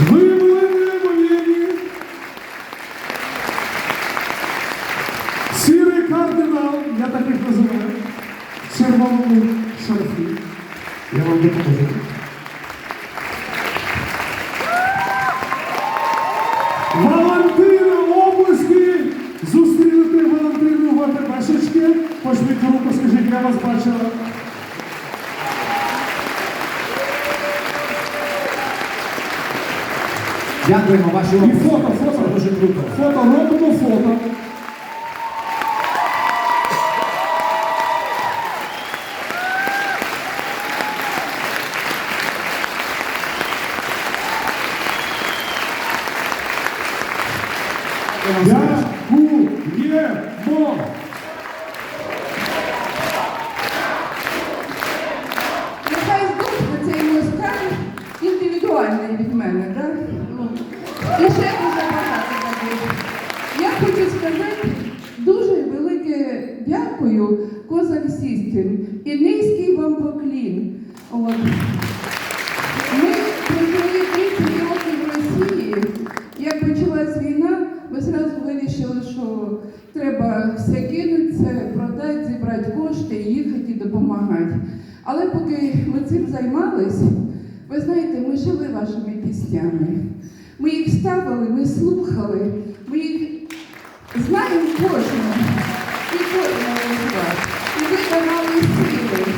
Ви були. Сірий кардинал, я таких називаю, в червоному. Я вам допоможу. Валентина обласки! Зустрінути Валентину в АТБшечки. Пожміть руку, скажіть, я вас бачила. Дякуємо ваші І області. фото, фото. Дуже круто. Фото, робимо фото. Дякуємо! Нехай здохне цей москаль індивідуальний від мене, так? Ще дуже багато таких. Я хочу сказати дуже велике дякую Козак і низький вам поклін. От. Ми прожили 30 років в Росії. Як почалась війна, ми зразу вирішили, що треба все кинути, це продати, зібрати кошти, їхати і допомагати. Але поки ми цим займались, ви знаєте, ми жили вашими піснями. Ми їх ставили, ми слухали, ми їх знаємо кожного і кожного з вас. І ви давали сили.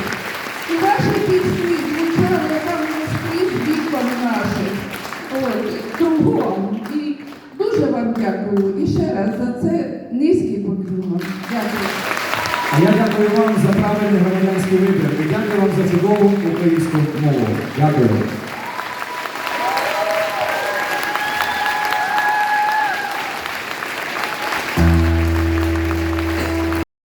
І ваші пісні звучали там скрізь вікон наших. От, кругом. І дуже вам дякую. І ще раз за це низький поклін. Дякую. А я дякую вам за правильний громадянський вибір і дякую вам за чудову українську мову. Дякую.